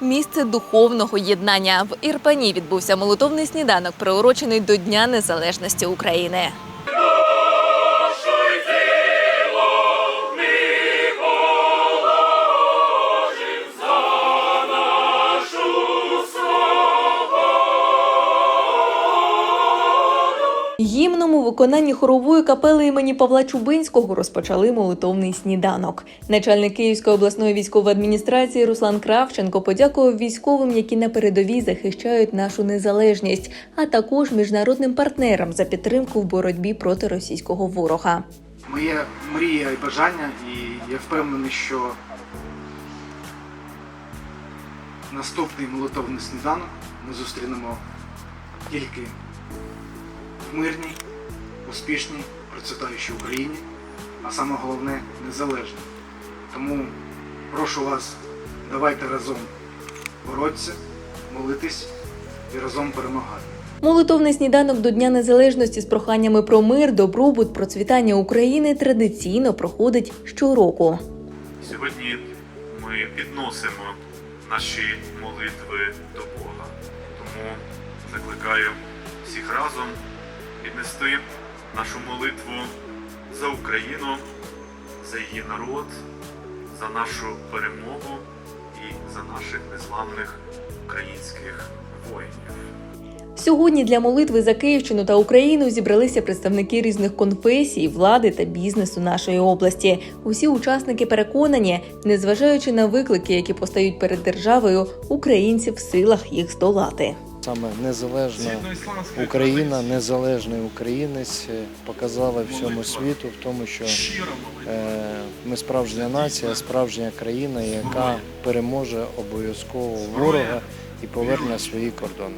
місце духовного єднання. В Ірпені відбувся молитовний сніданок, приурочений до Дня Незалежності України. Гімном у виконанні хорової капели імені Павла Чубинського розпочали молитовний сніданок. Начальник Київської обласної військової адміністрації Руслан Кравченко подякував військовим, які на передовій захищають нашу незалежність, а також міжнародним партнерам за підтримку в боротьбі проти російського ворога. Моя мрія і бажання, і я впевнений, що наступний молитовний сніданок ми зустрінемо тільки мирній, успішній, процвітаючій Україні, а саме головне незалежній. Тому прошу вас, давайте разом боротися, молитись і разом перемагати. Молитовний сніданок до Дня Незалежності з проханнями про мир, добробут, процвітання України традиційно проходить щороку. Сьогодні ми підносимо наші молитви до Бога. Тому закликаю всіх разом піднести нашу молитву за Україну, за її народ, за нашу перемогу і за наших незламних українських воїнів. Сьогодні для молитви за Київщину та Україну зібралися представники різних конфесій, влади та бізнесу нашої області. Усі учасники переконані, незважаючи на виклики, які постають перед державою, українці в силах їх здолати. Саме незалежна Україна, незалежний українець е, показала всьому світу в тому, що е, ми справжня нація, справжня країна, яка переможе обов'язково ворога і поверне свої кордони.